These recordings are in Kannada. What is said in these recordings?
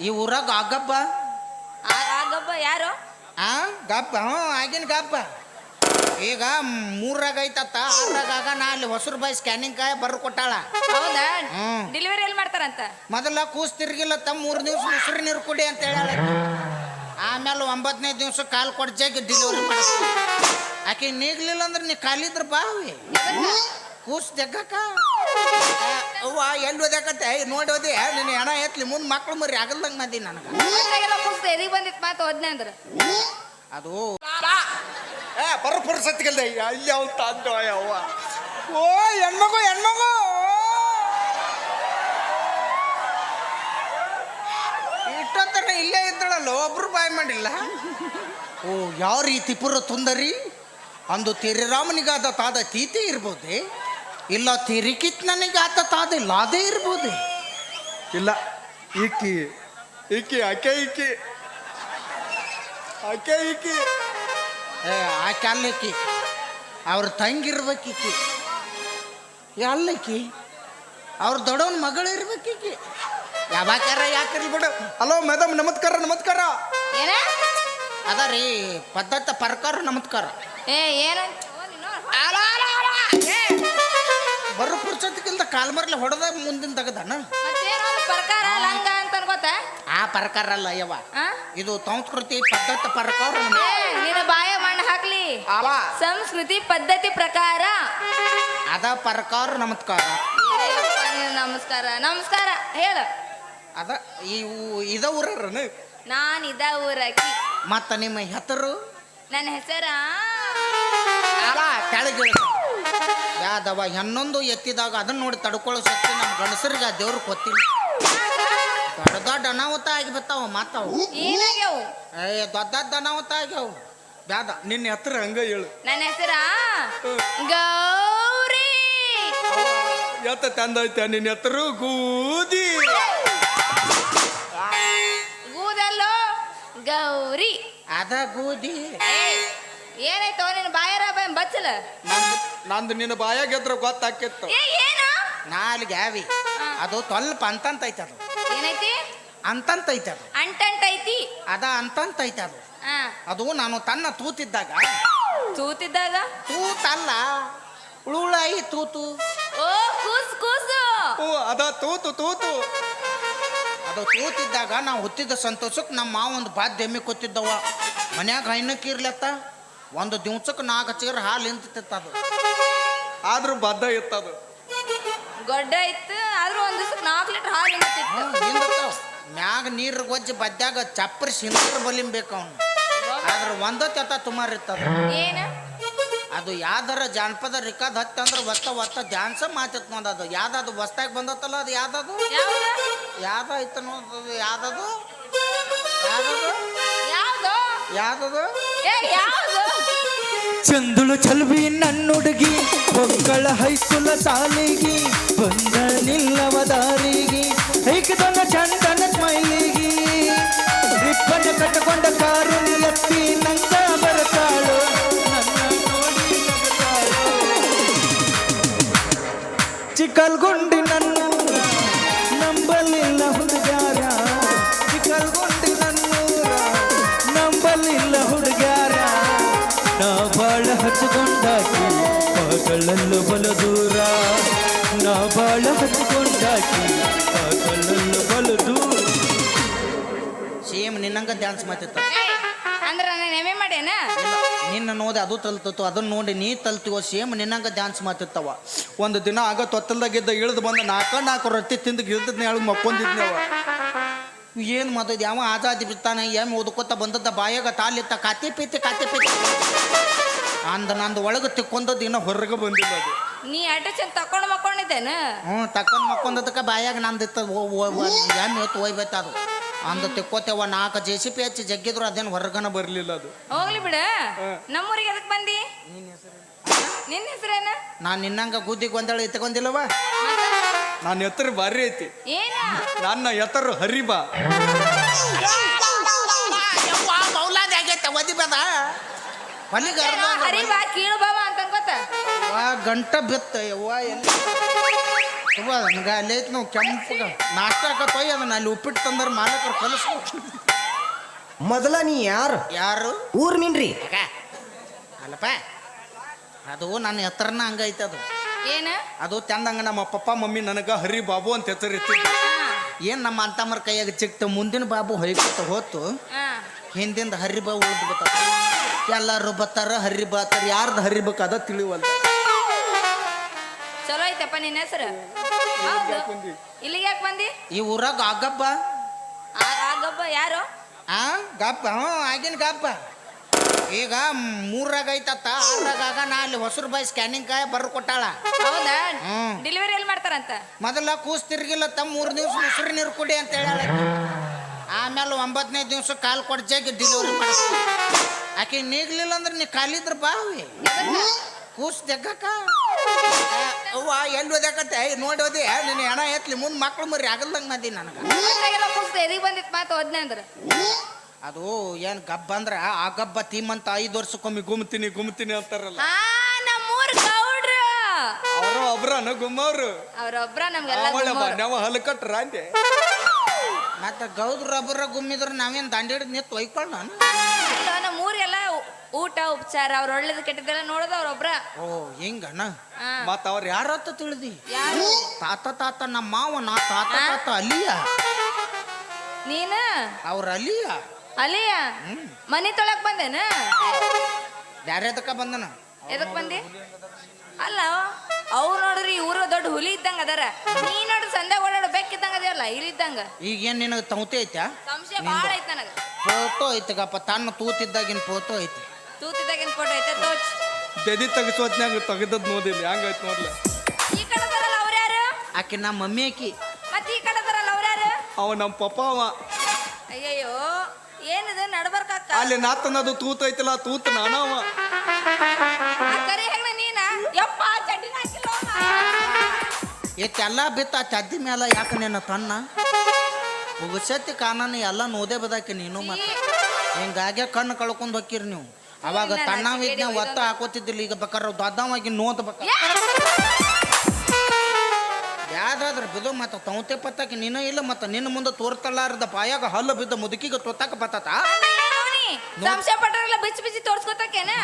ಈ ಊರಾಗ ಆಗಬ್ಬ ಆ- ಆ ಯಾರು? ಆ ಗಪ್ಪ ಹ್ಞೂ ಆಗಿನ ಗಪ್ಪ. ಈಗ ಮೂರಾಗ ಐತತ್ತ ಆರಾಗ ಆಗ ನಾ ಅಲ್ಲಿ ಹೊಸರು ಬಾಯಿ ಸ್ಕ್ಯಾನಿಂಗ್ ಕಾಯ ಬರ್ ಕೊಟ್ಟಾಳ. ಹೌದಾ? ಹ್ಮ್. ಡೆಲಿವರಿ ಎಲ್ಲಿ ಮಾಡ್ತಾರಂತ? ಮೊದಲ ಕೂಸ್ ತಿರ್ಗಿಲ್ಲ ತಮ್ಮ ಮೂರು ದಿವ್ಸ ಮೊಸರು ನೀರು ಕುಡಿ ಅಂತ ಹೇಳ ಆಮೇಲೆ ಒಂಬತ್ತನೇ ದಿವ್ಸ ಕಾಲು ಕೊಡ್ಜಾಗಿ ಡೆಲಿವರಿ ಮಾಡ್ತಾರೆ ಆಕೆ ನೀಗ್ಲಿಲ್ಲ ಅಂದ್ರೆ ನೀ ಕಾಲಿದ್ರ ಬಾವಿ. ಕೂಸ್ ತೆಗ್ಗಕ್ಕ ಅವ್ವ ಎಲ್ಲಿ ಓದಾಕತ್ತೆ ನೋಡಿ ಓದಿ ನಿನ್ನ ಹೆಣ ಎತ್ಲಿ ಮುಂದೆ ಮಕ್ಳು ಮರಿ ಆಗಲ್ದಂಗೆ ಮದಿ ನನಗೆ. ಎದಿಗೆ ಬಂದಿತ್ತು ಮಾತು ಹೋದ್ನೆ ಅಂದ್ರೆ. ಅದು. ಏ ಬರ ಪುರ್ಸತ್ಗಲ್ದೆ ಅಲ್ಲಿ ಅವ್ನು ತಂದು ಅವ್ವ ಓ ಹೆಣ್ಮಗು ಹೆಣ್ಮಗು! ಇಷ್ಟೊತ್ತರ ಇಲ್ಲೇ ಇದ್ದಳಲ್ಲ ಒಬ್ರು ಬಾಯ್ ಮಾಡಿಲ್ಲ? ಓ ಯಾವ ರೀತಿ ಪುರ ತುಂದರಿ? ಅಂದು ತಿರಿರಾಮನಿಗಾದ ತಾದ ತೀತಿ ಇರ್ಬೋದೆ? ಇಲ್ಲ ತಿರಿಕಿತ್ ಆತ ತಾದ ಅದೇ ಇರ್ಬೋದು? ಇಲ್ಲ ಈಕಿ ಈಕಿ ಆಕೆ ಈಕಿ. ಆಕೆ ಈಕಿ. ಏ ಆಕೆ ಅಲ್ಲಕ್ಕಿ? ಅವ್ರ ತಂಗಿರ್ಬೇಕಿಕ್ಕಿ ಅಲ್ಲಕ್ಕಿ? ಅವ್ರ ದೊಡ್ಡವನ ಮಗಳು ಇರ್ಬೇಕಿಕ್ಕಿ. ಯಾವಾಗಾರ ಯಾಕಿರ್ಲಿ ಬಿಡು. ಹಲೋ ಮೇಡಮ್ ನಮಸ್ಕಾರ ನಮಸ್ಕಾರ. ಏನ? ಅದ ರೀ ಪದ್ಧತಿ ಪರ್ಕಾರ ನಮಸ್ಕಾರ. ಏ ಏನಂತ ಪುರ್ಸತ್ಕಿಲ್ದ ಕಾಲ್ ಮರ್ಲಿ ಹೊಡೆದ ಮುಂದಿನ ತಗದನ? ಪರಕಾರ ಲಂಗ ಅಂತ ಅನ್ಕೋತ? ಆ ಪರಕಾರ ಅಲ್ಲ ಯವ್ವ. ಆ? ಇದು ಸಂಸ್ಕೃತಿ ಪದ್ಧತಿ ಪರಕಾರ ಏ ನಿನ್ನ ಬಾಯ ಮಣ್ಣು ಹಾಕ್ಲಿ. ಅವ ಸಂಸ್ಕೃತಿ ಪದ್ಧತಿ ಪ್ರಕಾರ. ಅದ ಪರಕಾರ ನಮಸ್ಕಾರ. ನಮಸ್ಕಾರ ನಮಸ್ಕಾರ ಹೇಳು. ಅದ ಇವು ಇದ ಊರನ ನಾನು ಇದ ಊರಕಿ ಮತ್ತ ನಿಮ್ಮ ಹೆತರು ನನ್ನ ಹೆಸರ? ಅಲ್ಲ ಕೆಳಗೆ ಯಾದವ ಹನ್ನೊಂದು ಎತ್ತಿದಾಗ ಅದನ್ನ ನೋಡಿ ತಡ್ಕೊಳ್ಳೋ ಶಕ್ತಿ ನಮ್ಮ ಗಣಸರಿಗೆ ಆ ದೇವ್ರಿಗೆ ಗೊತ್ತಿಲ್ಲ ದೊಡ್ಡ ದೊಡ್ಡ ಅನಾಹುತ ಆಗಿ ಬರ್ತಾವ ಮಾತಾವು. ಏನಾಗ್ಯವು? ಏ ದೊಡ್ಡ ದೊಡ್ಡ ಅನಾಹುತ ಆಗ್ಯಾವ. ಬ್ಯಾದ ನಿನ್ನ ಹತ್ರ ಹಂಗ ಹೇಳು. ನನ್ನ ಹೆಸರ? ಗೌರಿ. ಎತ್ತ ತಂದೈತೆ ನಿನ್ನ ಹತ್ರ ಗೂದಿ. ಗೂದಲ್ಲೋ ಗೌರಿ. ಅದ ಏಯ್, ಏನಾಯ್ತು? ನಿನ್ನ ಬಾಯರ ಬಾಯ್ ಬಚ್ಚಲ? ನಂದು ನಂದು ನಿನ್ನ ಬಾಯ ಗೆದ್ರ ಗೊತ್ತಾಕಿತ್ತು ಏ ಏನು? ನಾಲ್ಗೆ ಗ್ಯಾವಿ. ಅದು ಸ್ವಲ್ಪ ಅಂತಂತ ಐತೆ ಅದು. ಏನೈತಿ? ಅಂತಂತ ಐತೆ ಅದು. ಐತಿ ಅದ ಅಂತಂತ ಐತೆ ಅದು ಅದು ನಾನು ತನ್ನ ತೂತಿದ್ದಾಗ. ತೂತಿದ್ದಾಗ? ತೂತಲ್ಲ. ಉಳುಳಾಯಿ ತೂತು. ಓ ಕೂಸು ಕೂಸು. ಓ ಅದ ತೂತು ತೂತು. ಅದು ತೂತಿದ್ದಾಗ ನಾವು ಹುತ್ತಿದ್ದ ಸಂತೋಷಕ್ಕೆ ನಮ್ಮ ಮಾವ ಒಂದು ಬಾದ್ ಎಮ್ಮಿ ಕೊತ್ತಿದ್ದವ ಮನ್ಯಾಗ ಹೈನಕ್ಕೆ ಇರ್ಲತ್ತ. ಒಂದು ದಿವ್ಸಕ್ಕೆ ನಾಲ್ಕು ಚೀರ ಹಾಲು ನಿಂತಿತ್ತ ಅದು. ಆದ್ರೂ ಬದ್ಧ ಇತ್ತದು ಗೊಡ್ಡ ಇತ್ತು ಆದ್ರೂ ಒಂದ್ ದಿವಸಕ್ಕೆ ನಾಲ್ಕು ಲೀಟರ್ ಹಾಲು ನಿಂತಿತ್ತು. ಮ್ಯಾಗ ನೀರು ಗೊಜ್ಜಿ ಬದ್ದಾಗ ಚಪ್ಪರಿ ಸಿಂದ್ರ ಬಲಿಂಬೇಕು ಅವನು. ಆದ್ರೆ ಒಂದ ತೆತ್ತ ತುಮಾರ್ ಇರ್ತದ ಏನ? ಅದು ಯಾವ್ದಾರ ಜಾನಪದ ರಿಕಾದ್ ಹತ್ತಿ ಅಂದ್ರೆ ಒತ್ತ ಒತ್ತ ಡ್ಯಾನ್ಸ ಮಾತಿತ್ ನೋಡ ಅದು. ಯಾವ್ದದು ಹೊಸ್ದಾಗ ಬಂದತ್ತಲ್ಲ ಅದು ಯಾವ್ದದು ಯಾವ್ದ? ಐತ ನೋಡದು ಯಾವ್ದದು ಯಾವ್ದದು? ಯಾವ್ದು? ಯಾವ್ದದು? ಏ ಯಾವ್ದು? ಚಂದುಳು ಚಲ್ವಿ ನನ್ನುಡುಗಿ ಮಕ್ಕಳ ಹೈಸುಲ ಸಾಲಿಗಿ ಬಂದ ನಿಲ್ಲವ ದಾರಿಗೆ, ಐಕದೊಂದ ಚಂದನ ಸ್ಮೈಲಿಗಿ ರಿಪ್ಪನ ಕಟ್ಟಕೊಂಡ ಕಾರು ಎತ್ತಿ ನಂಗ ನಗುತ್ತಾಳು. ಚಿಕ್ಕಲ್ಗುಂಡಿ ಹಚ್ಚಿಕೊಂಡಾಕಿ ಮಗಳಲ್ಲೂ ಬಲ ದೂರ. ನಾ ಬಾಳ ಹಚ್ಚಿಕೊಂಡಾಕಿ ಮಗಳಲ್ಲೂ ಬಲ ದೂರ. ಸೇಮ್ ನಿನ್ನಂಗ ಡ್ಯಾನ್ಸ್ ಮಾಡ್ತಿತ್ತು ಅಂದ್ರೆ ನಾನು ಎಮ್ಮೆ ಮಾಡೇನ ನಿನ್ನ ನೋಡಿ ಅದು ತಲ್ತತ್ತು ಅದನ್ನ ನೋಡಿ ನೀ ತಲ್ತಿವೋ ಸೇಮ್ ನಿನ್ನಂಗ ಡ್ಯಾನ್ಸ್ ಮಾಡ್ತಿರ್ತಾವ. ಒಂದು ದಿನ ಆಗ ತೊತ್ತಲ್ದಾಗಿದ್ದ ಇಳಿದು ಬಂದ ನಾಲ್ಕ ನಾಲ್ಕು ರೊಟ್ಟಿ ತಿಂದು ಗಿಳಿದ್ನ ಹೇಳಿ ಮಕ್ಕೊಂದಿದ್ನವ ಏನು ಮಾತದ್ ಯಾವ ಆಜಾದಿ ಬಿತ್ತಾನೆ ಎಂ ಓದ್ಕೋತ ಬಂದದ್ದ ಬಾಯಾಗ ತಾಲಿತ್ತ ಕಾತಿ ಪೀತಿ ಕಾತಿ ಪೀತಿ. ಅಂದ ನಂದು ಒಳಗೆ ತಿಕ್ಕೊಂದದ್ದು ಇನ್ನೂ ಹೊರಗೆ ಬಂದಿಲ್ಲ ಅದು ನೀ ಅಟ ಚಂದ ತಕೊಂಡ್ ಮಕ್ಕೊಂಡಿದ್ದೇನ ಹ್ಞೂ ತಕೊಂಡ್ ಮಕ್ಕೊಂದದಕ್ಕೆ ಬಾಯಾಗ ನಂದು ಇತ್ತ ಎಮ್ಮೆ ಹೊತ್ತು ಒಯ್ಬೇತ ಅದು ಅಂದ ತಿಕ್ಕೋತೇವ ನಾಲ್ಕು ಜೆ ಸಿ ಪಿ ಹಚ್ಚಿ ಜಗ್ಗಿದ್ರು ಅದೇನು ಹೊರಗನ ಬರಲಿಲ್ಲ ಅದು ಹೋಗ್ಲಿ ಬಿಡ ನಮ್ಮೂರಿಗೆ ಎದಕ್ ಬಂದಿ ನಿನ್ನ ಹೆಸರೇನ ನಾನು ನಿನ್ನಂಗ ಗುದ್ದಿ ಗೊಂದಳ ಇತ್ಕೊಂಡಿಲ್ಲವ ನನ್ನ ಎತ್ತರ ಭಾರಿ ಐತಿ ಏನ ನನ್ನ ಎತ್ತರು ಹರಿಬಾ ಮೌಲಾದಿ ಆಗೈತೆ ಒದಿಬೇದ ಹೊಲಿಗೆ ಅರ್ಧ ಹರಿ ಬಾ ಕೀಳು ಬಾವ ಅಂತ ಅನ್ಕೋತ ವಾ ಗಂಟ ಬೆತ್ತ ಯವ್ವ ಎಲ್ಲಿ? ತುಂಬ ನನಗೆ ಅಲ್ಲಿ ಐತಿ ನಾವು ಕೆಂಪಗ. ನಾಷ್ಟ ಆಕತ್ತೋಯ್ ಅದನ್ನ ಅಲ್ಲಿ ಉಪ್ಪಿಟ್ಟು ತಂದ್ರೆ ಮಾಲಕರು ಕಲಿಸ್ಬೇಕು ಮೊದಲ ನೀ ಯಾರು? ಯಾರು? ಊರ್ ನಿನ್ರಿ? ಅಲ್ಲಪ್ಪ ಅದು ನನ್ನ ಎತ್ತರನ ಹಂಗೈತೆ ಅದು. ಏನ? ಅದು ಚಂದಂಗ ನಮ್ಮ ಪಪ್ಪ ಮಮ್ಮಿ ನನಗೆ ಹರಿ ಬಾಬು ಅಂತ ಹೆಸರಿತ್ತು ಏನು ನಮ್ಮ ಅಂತಮ್ಮರ ಕೈಯಾಗ ಚಿಕ್ತ ಮುಂದಿನ ಬಾಬು ಹೊಯ್ಕೊತ ಹೋತು ಹಿಂದಿಂದ ಹರಿ ಬಾಬು ಉಳ್ದು ಬತ್ತಾರ ಎಲ್ಲರೂ ಬತ್ತಾರ ಹರಿ ಬಾತಾರ ಯಾರ್ದು ಹರಿಬೇಕು ಅದ ತಿಳಿವಲ್ಲ ಚಲೋ ಐತಪ್ಪ ನಿನ್ನ ಹೆಸರು? ಹೌದು. ಇಲ್ಲಿಗೆ ಯಾಕೆ ಬಂದಿ? ಈ ಊರಾಗ ಆಗಬ್ಬ ಆ ಆ ಗಬ್ಬ ಯಾರು? ಆ ಗಪ್ಪ ಹ್ಞೂ ಆಗಿನ ಗಪ್ಪ. ಈಗ ಮೂರಾಗ ಐತತ್ತ ಆರಾಗ ಆಗ ನಾ ಅಲ್ಲಿ ಹೊಸರು ಬಾಯಿ ಸ್ಕ್ಯಾನಿಂಗ್ ಕಾಯ ಬರ್ರು ಕೊಟ್ಟಾಳ. ಹೌದಾ? ಹ್ಮ್. ಡೆಲಿವರಿ ಎಲ್ಲಿ ಮಾಡ್ತಾರಂತ? ಮೊದಲ ಕೂಸ್ ತಿರ್ಗಿಲ್ಲ ತಮ್ಮ ಮೂರು ದಿವ್ಸ ಮೊಸರು ನೀರು ಕುಡಿ ಅಂತ ಹೇಳ ಆಮೇಲೆ ಒಂಬತ್ತನೇ ದಿವಸ ಕಾಲು ಕೊಡ್ಜಾಗಿ ಡೆಲಿವರಿ ಮಾಡ್ತೀನಿ ಆಕೆ ನೀಗ್ಲಿಲ್ಲ ಅಂದ್ರೆ ನೀ ಕಾಲಿದ್ರ ಬಾವಿ ಕೂಸ್ ತೆಗಕ ಅವ್ವ ಎಲ್ಲಿ ಓದಾಕತ್ತೆ ನೋಡಿ ಓದಿ ನಿನ್ನ ಹೆಣ ಎತ್ಲಿ ಮುಂದೆ ಮಕ್ಳು ಮರಿ ಆಗಲ್ದಂಗೆ ಮಂದಿ ನನಗೆ. ಎದಿಗೆ ಬಂದಿತ್ತು ಮಾತು ಓದ್ನೆ ಅಂದ್ರೆ. ಅದು ಏನು ಗಬ್ಬ ಅಂದ್ರೆ ಆ ಗಬ್ಬ ತೀಮಂತ ಐದು ವರ್ಷಕ್ಕೊಮ್ಮೆ ಗುಮ್ತೀನಿ ಗುಮ್ತೀನಿ ಅಂತಾರಲ್ಲ. ನಮ್ಮೂರು ನಮ್ಮೂರ್ ಗೌಡ್ರು. ಅವರು ಒಬ್ರನ ಗುಮ್ಮವ್ರು. ಅವ್ರೊಬ್ರ ನಮ್ಗೆಲ್ಲ. ನಾವು ಹಲಕಟ್ರ ಅಂದೆ. ಮತ್ತೆ ಗೌದ್ ರಬ್ಬರ ಗುಮ್ಮಿದ್ರೆ ನಾವೇನು ದಂಡ ಹಿಡಿದು ನಿಂತು ಒಯ್ಕೊಳ್ಳ ನಮ್ಮ ಊಟ ಉಪಚಾರ ಅವ್ರ ಒಳ್ಳೇದು ಕೆಟ್ಟದೆಲ್ಲ ನೋಡೋದು ಅವ್ರೊಬ್ರ ಓ ಹಿಂಗಣ್ಣ? ಹಾ. ಮತ್ತ ಅವ್ರ ಯಾರ ಯಾರತ್ತ ತಿಳಿದಿ? ಯಾರು? ತಾತ ತಾತ ನಮ್ಮ ಮಾವ ನಾ ತಾತ ತಾತ ಅಲಿಯ? ನೀನ? ಅವ್ರ ಅಲಿಯ? ಅಲಿಯ? ಮನೆ ತೊಳಕ್ ಬಂದೇನ? ಬ್ಯಾರೆದಕ್ಕ ಬಂದನ? ಎದಕ್ ಬಂದಿ? ಅಲ್ಲ ಅವ್ರು ನೋಡ್ರಿ ಇವರು ದೊಡ್ಡ ಹುಲಿ ಇದ್ದಂಗ ಅದಾರ. ನೀ ನೋಡ್ರಿ ಸಂದೆ ಓಡಾಡೋ ಬೆಕ್ಕಿದ್ದಂಗ ಅದೇವಲ್ಲ ಇಲ್ಲಿದ್ದಂಗ ಈಗ ಏನು ನಿನಗೆ ತೌತೆ ಐತಾ ಸಂಶಯ ಭಾಳ ಐತ ನನಗ. ಫೋಟೋ ಐತಗಪ್ಪ ತನ್ನ ತೂತಿದ್ದಾಗಿನ ಫೋಟೋ ಐತಿ. ತೂತಿದ್ದಾಗಿನ ಫೋಟೋ ಐತೆ ತೋಚ್. ದೆದಿ ತೆಗಿಸೋತ್ನ್ಯಾಗ ತೆಗೆದದ್ ನೋದಿಲ್ಲ ಹೆಂಗೈತ್ ನೋಡ್ಲ. ಈ ಕಡೆ ಬರಲ್ಲ ಅವ್ರ ಯಾರು? ಆಕೆ ನಮ್ಮ ಮಮ್ಮಿ ಆಕಿ. ಮತ್ತೆ ಈ ಕಡೆ ಬರಲ್ಲ ಅವ್ರ ಯಾರು? ಅವ ನಮ್ಮ ಪಪ್ಪ ಅವ. ಅಯ್ಯಯ್ಯೋ ಏನಿದೆ ನಡ್ಬರ್ಕಾಕ ಅಲ್ಲಿ ನಾತನದು ತೂತ ಐತಲ್ಲ ತೂತ ನಾನವ. ಇಷ್ಟೆಲ್ಲ ಬಿತ್ತ ಚದ್ದಿ ಮೇಲೆ ಯಾಕೆ ನಿನ್ನ ತನ್ನ? ಉಗಸತಿ ಕಾನನ ಎಲ್ಲ ನೋದೇ ಬದಾಕಿ ನೀನು ಮತ್ತೆ. ಹಿಂಗಾಗೆ ಕಣ್ಣು ಕಳ್ಕೊಂಡು ಹೋಕ್ಕಿರಿ ನೀವು. ಅವಾಗ ತಣ್ಣ ವಿಜ್ಞ ಒತ್ತ ಹಾಕೋತಿದ್ದಿಲ್ಲ ಈಗ ಬೇಕಾದ್ರೆ ದೊಡ್ಡವಾಗಿ ನೋದ್ ಬೇಕ? ಬಿದ್ದು ಬಿದು ಮತ್ತ ತೌತೆ ಪತ್ತಾಕಿ ನೀನು ಇಲ್ಲ ಮತ್ತ ನಿನ್ನ ಮುಂದೆ ತೋರ್ತಲಾರ್ದ ಬಾಯಾಗ ಹಲ್ಲು ಬಿದ್ದ ಮುದುಕಿಗೆ ತೊತ್ತಾಕ ಬತ್ತಾತ? ಸಂಶಯ ಪಟ್ಟಾರಲ್ಲ ಬಿಚ್ಚಿ ಬಿಚ್ಚಿ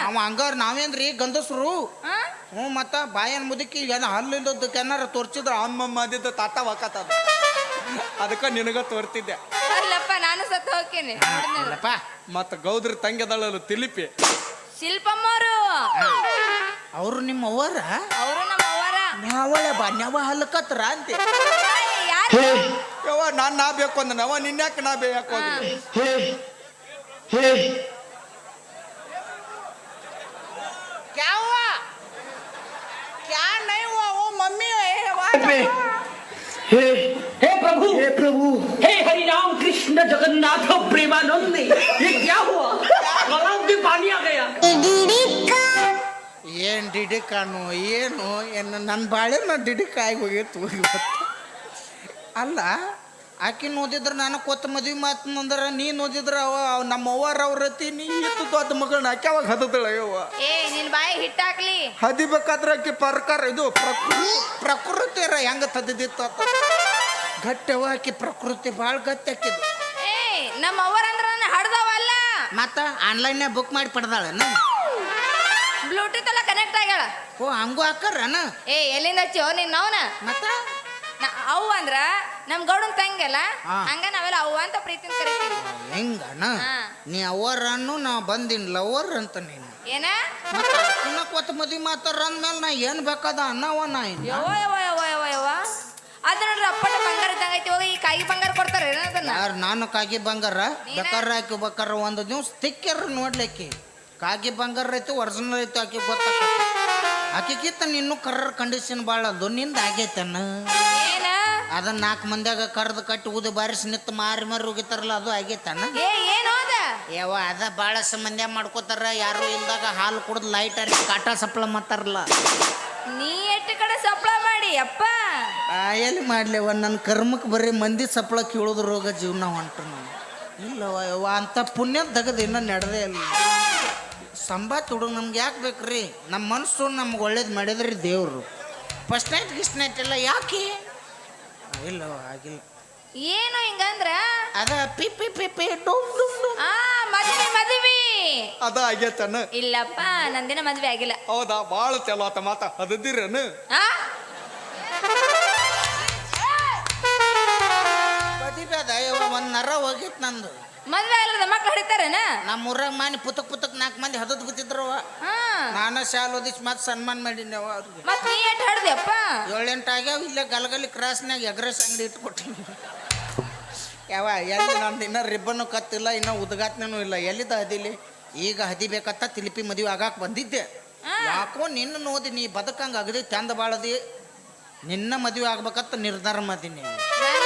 ಅವ ಹಂಗಾರ ನಾವೇನ್ರಿ ಗಂಧಸ್ರು ಹ್ಞೂ ಮತ್ತೆ ಬಾಯನ್ ಮುದುಕಿ ಏನೋ ಹಲ್ಲು ಇಲ್ಲದಕ್ಕೆ ಏನಾರ ತೋರ್ಸಿದ್ರ ಅಮ್ಮಮ್ಮ ಅದಿದ್ದ ತಾತ ಒಕ್ಕತ್ತದ ಅದಕ್ಕೆ ನಿನಗ ತೋರ್ತಿದ್ದೆ. ಅಲ್ಲಪ್ಪ ನಾನು ಸತ್ತು ಹೋಗ್ತೀನಿ. ಅಲ್ಲಪ್ಪ. ಮತ್ತ ಗೌದ್ರ ತಂಗದಳಲು ತಿಲಿಪಿ. ಶಿಲ್ಪಮ್ಮರು ಅವ್ರು ನಿಮ್ಮ ಅವ್ವರ? ಅವರು ನಮ್ಮ ಅವರ ನಾವಳೆ ಬಾ ನಾವ ಹಲ್ಕತ್ರ ಅಂತೆ. ಯಾರು? ಯವ್ವ ನಾನ್ ನಾ ಬೇಕು ಅಂದ ನವ ನಿನ್ಯಾಕ ನಾ ಬೇಕು ಅಂದ हे हे प्रभु हे प्रभु हे हरि राम कृष्ण जगन्नाथ प्रेमानंद ये क्या हुआ गलाव में पानी आ गया ಏನ್ ಡಿಡಿಕಾನು ಏನು ಏನು ನನ್ನ ಬಾಳೆ ನಾ ಡಿಡಿಕಾಯಿ ಹೋಗಿತ್ತು ಇವತ್ತು ಅಲ್ಲ ಆಕಿನ ಓದಿದ್ರೆ ನಾನು ಕೊತ್ತ ಮದ್ವಿ ಮಾತಂದ್ರೆ ನೀನು ಓದಿದ್ರೆ ಅವ ನಮ್ಮ ಅವ್ವಾರ ಅವ್ರ ರತಿ ನೀ ಇತ್ತು ದೊಡ್ಡ ಮಗಳನ್ನ ಆಕೆ ಅವಾಗ ಹದದಳ ಯವ್ವ? ಏ ನಿನ್ ಬಾಯಿ ಹಿಟ್ಟಾಕ್ಲಿ. ಹದಿಬೇಕಾದ್ರೆ ಆಕಿ ಪ್ರಕಾರ ಇದು ಪ್ರಕೃತಿ ಪ್ರಕೃತಿ ಹೆಂಗ ತದ್ದಿತ್ತು ಗಟ್ಟವ ಆಕಿ ಪ್ರಕೃತಿ ಭಾಳ ಗಟ್ಟಿ ಹಾಕಿದ್ದು ಏ ನಮ್ಮ ಅವ್ವಾರ ಅಂದ್ರ ನನ್ನ ಹಡ್ದವಲ್ಲ? ಮತ್ತ ಆನ್ಲೈನ್ಯಾಗ ಬುಕ್ ಮಾಡಿ ಪಡ್ದಾಳನ? ಬ್ಲೂಟೂತ್ ಎಲ್ಲ ಕನೆಕ್ಟ್ ಆಗ್ಯಾಳ. ಓ ಹಂಗೂ ಹಾಕರನ? ಏ ಎಲ್ಲಿಂದ ಹಚ್ಚಿಯೋ ನಿನ್ನ ಅವನ? ಮತ್ತ? ಅವು ಅಂದ್ರ ನಮ್ ಗೌಡನ್ ತಂಗಲ್ಲ ಹಾ. ಹಂಗ ನಾವೆಲ್ಲ ಅವ್ವ ಅಂತ ಪ್ರೀತಿನ ಕರಿತೀವಿ. ಹೆಂಗನ ಹಾ. ನೀ ಅವರನ್ನು ನಾ ಬಂದಿನ್ ಲವರ್ ಅಂತ ನೀನು. ಏನ? ಮತ್ತೆ ಇನ್ನ ಕೊತ್ತ ಮದಿ ಮಾತಾರ ಅಂದ್ಮೇಲೆ ನಾ ಏನ್ ಬೇಕಾದ ಅನ್ನವ ನಾ ಇನ್ನ ಯವ್ವ ಯವ್ವ ಯವ್ವ ಯವ್ವ ಯವ್ವ. ಅದ ನೋಡ್ರಿ ಅಪ್ಪಟ ಬಂಗಾರ ಇದ್ದಂಗ ಐತಿ ಹೋಗಿ ಈ ಕಾಯಿ ಬಂಗಾರ ಕೊಡ್ತಾರ ಅದನ್ನ? ಯಾರು ನಾನು ಕಾಗಿ ಬಂಗಾರ? ಬೇಕಾರ ಹಾಕಿ ಬೇಕಾರ ಒಂದು ದಿವ್ಸ ತಿಕ್ಕ್ಯಾರ ನೋಡ್ಲಿಕ್ಕೆ. ಕಾಗಿ ಬಂಗಾರ ಐತಿ ಒರಿಜಿನಲ್ ಐತಿ ಆಕಿ ಗೊತ್ತಾಕತಿ ಆಕಿಗಿತ್ತ ನಿನ್ನೂ ಕರ್ರ ಕಂಡೀಷನ್ ಭಾಳ ಅದು ನಿಂದ ಆಗೈತನ? ಏನ ಅದನ್ನ ನಾಲ್ಕು ಮಂದಿಯಾಗ ಕರ್ದು ಕಟ್ಟಿ ಉದು ಬಾರಿಸಿ ನಿತ್ತು ಮಾರಿ ಮಾರಿ ಹೋಗಿತಾರಲ್ಲ ಅದು ಆಗೈತಣ್ಣ ಏ ಏನು ಅದ ಯಾವ ಅದ ಭಾಳ ಸಂಬಂಧ ಮಾಡ್ಕೋತಾರ ಯಾರು ಇಲ್ದಾಗ ಹಾಲು ಕುಡ್ದು ಲೈಟ್ ಹರಿಸಿ ಕಾಟ ಸಪ್ಲ ಮಾಡ್ತಾರಲ್ಲ ನೀ ಎಟ್ಟು ಕಡೆ ಸಪ್ಲ ಮಾಡಿ ಅಪ್ಪ? ಆ, ಎಲ್ಲಿ ಮಾಡ್ಲೇವ ನನ್ನ ಕರ್ಮಕ್ಕೆ ಬರೀ ಮಂದಿ ಸಪ್ಳ ಕೀಳೋದು ರೋಗ ಜೀವನ ಹೊಂಟ್ರು ನಾನು ಇಲ್ಲವ ಯವ್ವ ಅಂತ ಪುಣ್ಯ ತೆಗೆದು ಇನ್ನೂ ನಡೆದೇ ಇಲ್ಲ. ಸಂಬಾತ್ ಹುಡುಗ ನಮ್ಗೆ ಯಾಕೆ ಬೇಕ್ರಿ? ನಮ್ಮ ಮನಸ್ಸು ನಮ್ಗೆ ಒಳ್ಳೇದು ಮಾಡಿದ್ರಿ ದೇವರು. ಫಸ್ಟ್ ನೈಟ್ ಗಿಸ್ಟ್ ನೈಟ್ ಎಲ್ಲ ಯಾಕೆ? ಇಲ್ಲ ಆಗಿಲ್ಲ. ಏನು ಹಿಂಗಂದ್ರ? ಅದ ಪಿ ಪಿಪಿ ಪಿ ಪಿ ಡುಮ್ ಡುಮ್ ಡುಮ್. ಆ ಮದ್ವಿ ಮದ್ವಿ. ಅದ ಆಗೇತನ. ಇಲ್ಲಪ್ಪ ನಂದಿನ ಮದ್ವೆ ಆಗಿಲ್ಲ. ಹೌದಾ ಭಾಳ ಚಲೋ ಆತ ಮಾತ ಅದದಿರನ ಆ? ಬದಿಬೇದ ಒಂದ್ ನರ ಹೋಗಿತ್ತು ನಂದು. ಮದ್ವೆ ಆಗಲ್ಲ ಮಕ್ಳು ಹಿಡಿತಾರೇನ? ನಮ್ಮ ಊರಾಗ ಮಾನಿ ಪುತಕ್ ಪುತಕ್ ನಾಲ್ಕು ಮಂದಿ ಹದದ್ ಬಿದ್ದಿದ್ರವ ಹಾ. ನಾನ ಶಾಲ್ ಓದಿಸ್ ಮತ್ತೆ ಸನ್ಮಾನ ಅವ್ರಿಗೆ. ಮತ್ ನೀ ಎಟ್ ಹಡ್ದೆಪ್ಪ ಏಳೆಂಟು ಆಗ್ಯಾವ ಇಲ್ಲೇ ಗಲಗಲಿ ಕ್ರಾಸ್ನಾಗ ಎಗ್ರೆಸ್ ಅಂಗಡಿ ಇಟ್ಕೊಟ್ಟಿನಿ. ಯಾವ ಎಲ್ಲಿ ನಂದು ಇನ್ನೂ ರಿಬ್ಬನ್ನು ಕತ್ತಿಲ್ಲ ಇನ್ನೂ ಉದ್ಘಾಟನೆನೂ ಇಲ್ಲ. ಎಲ್ಲಿದ್ದ ಹದಿಲಿ? ಈಗ ಹದಿಬೇಕತ್ತ ತಿಲಿಪಿ ಮದುವೆ ಆಗಾಕ ಬಂದಿದ್ದೆ. ಯಾಕೋ ನಿನ್ನ ನೋದಿ ನೀ ಬದಕಂಗ ಅಗದಿ ತಂದ ಬಾಳದಿ. ನಿನ್ನ ಮದುವೆ ಆಗ್ಬೇಕತ್ತ ನಿರ್ಧಾರ ಮಾಡೀನಿ. ನೀನು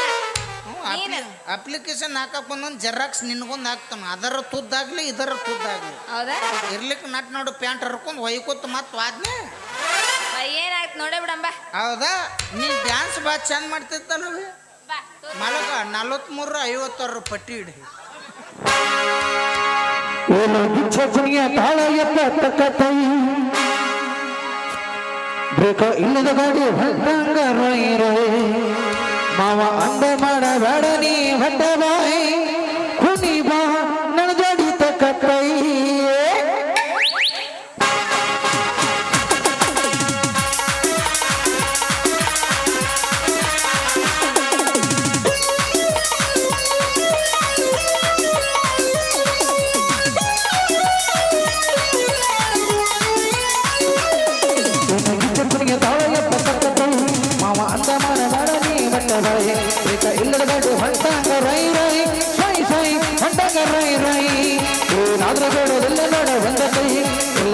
ಅಪ್ಲಿಕೇಶನ್ ಹಾಕಕ್ ಬಂದೊಂದು ಜೆರಾಕ್ಸ್ ನಿನ್ಗೊಂದು ಹಾಕ್ತಾನ. ಅದರ ತುದ್ದಾಗ್ಲಿ ಇದರ ತುದ್ದಾಗ್ಲಿ. ಹೌದಾ? ಇರ್ಲಿಕ್ಕೆ ನಟ್ ನೋಡು ಪ್ಯಾಂಟ್ ಹರ್ಕೊಂಡು ಒಯ್ಕೊತ ಮತ್ತೆ ವಾದ್ನೆ. ಏನಾಯ್ತು ನೋಡೇ ಬಿಡಂಬ ಹೌದಾ? ನೀ ಡ್ಯಾನ್ಸ್ ಬಾ ಚಂದ ತೋರ್ಸು. ಮಲಗ ನಲವತ್ಮೂರ ಐವತ್ತಾರು ಪಟ್ಟಿ ಇಡಿ. ಏನು ಬ್ರೇಕ ಇಲ್ಲದ ಗಾಡಿ ರೊಯ್ ರೊಯ್ மாவா அந்த மட வட நீ வட்டவாய்.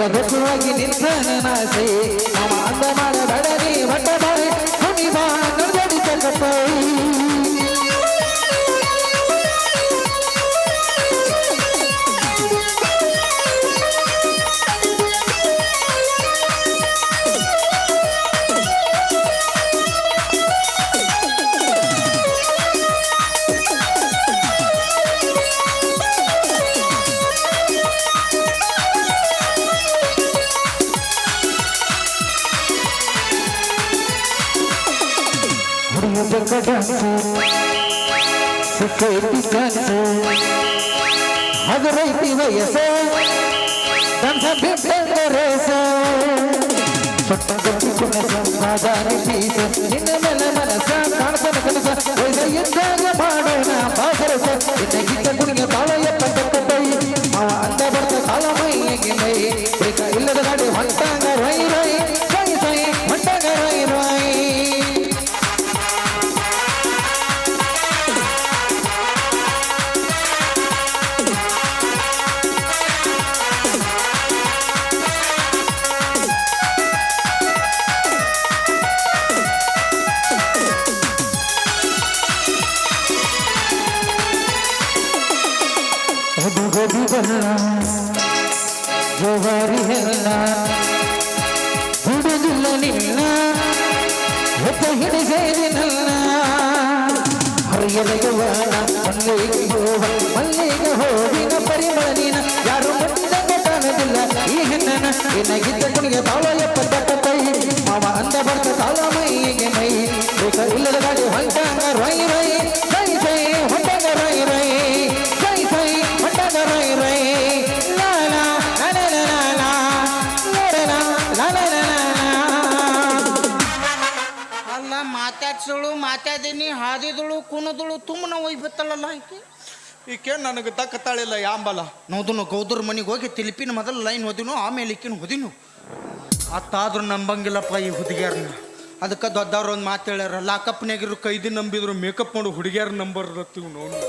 ಬೆಳಗುವಾಗಿ ನಿಂತ ನಾಸೆ. ನಮ್ಮ ಅಂದ ಮಾಡ ಸಿಕ್ಕೈತಿ ಚಾನ್ಸ್ ಹಗರೈತಿ ವಯಸ್ಸ ದಂಸ ಬಿಟ್ಟಂಗ ರೇಸ ಸೊಟ್ಟ ಗಟ್ಟಿ ಕುಣಸ ಸಾಧಾರಿ ಪೀಸ ನಿನ್ನ ಮೇಲೆ ಮನಸ ಕಾಣ್ತಾನ ಕನಸ ವಯಸ್ಸ ಇದ್ದಾಗ ಮಾಡೋಣ ಬಾಸರಸ ನಿನ್ನ ಗೀತ ಕುಣಿಯ ಬಾಳ ಎಪ್ಪ ಕೈ ಅವ ಅಂದ ಬರ್ತ ಕಾಲ ಮೈಗೆ ಮೈ ಬೇಕ ಇಲ್ಲದ ಗಾಡಿ ಹೊಂಟಾಗ ಹೊತ್ತ ಹಿಡಿಸೇರಿನಲ್ಲ ಹರಿಯಲ ಯೌವನ ಮಲ್ಲಿಗೆ ಮಲ್ಲಿಗೆ ಹೋಗಿನ ಪರಿಮಳ ನೀನ ಯಾರು ಕಾಣುದಿಲ್ಲ ಈ ಹೆಣ್ಣನ ನಿನಗಿದ್ದ ಕುಣಿಗೆ ತಾಳ ಎಪ್ಪತ್ತ ಕೈ ಮಾವ ಅಂದ ಬರ್ತ ತಾಳ ಮೈಗೆ ಮೈ ಬೇಕ ಇಲ್ಲದ ಗಾಡಿ ಹೊಂಟಾಂಗ ರೈ ರೈ ಮಾತಾಡ್ಸಳು ಮಾತಾಡಿನಿ ಹಾದಿದಳು ಕುಣದಳು ತುಮ್ಮನ ಒಯ್ಬತ್ತಲ್ಲ ಐತಿ ಈಕೆ ನನಗೆ ತಕ್ಕತಾಳಿಲ್ಲ ಯಾಂಬಲ. ನೋದನು ಗೌದ್ರ ಮನೆಗೆ ಹೋಗಿ ತಿಲಿಪಿನ ಮೊದಲು ಲೈನ್ ಓದಿನು ಆಮೇಲೆ ಇಕ್ಕಿನ ಓದಿನು. ಅತ್ತಾದ್ರೂ ನಂಬಂಗಿಲ್ಲಪ್ಪ ಈ ಹುಡುಗಿಯರ್ನ. ಅದಕ್ಕೆ ದೊಡ್ಡವ್ರು ಒಂದು ಮಾತು ಹೇಳ್ಯಾರ ಲಾಕಪ್ನಾಗಿರೋ ಕೈದಿ ನಂಬಿದ್ರು ಮೇಕಪ್ ಮಾಡು ಹುಡುಗಿಯರ್ ನಂಬರ್ ಇರತ್ತೀವಿ ನೋಡಿ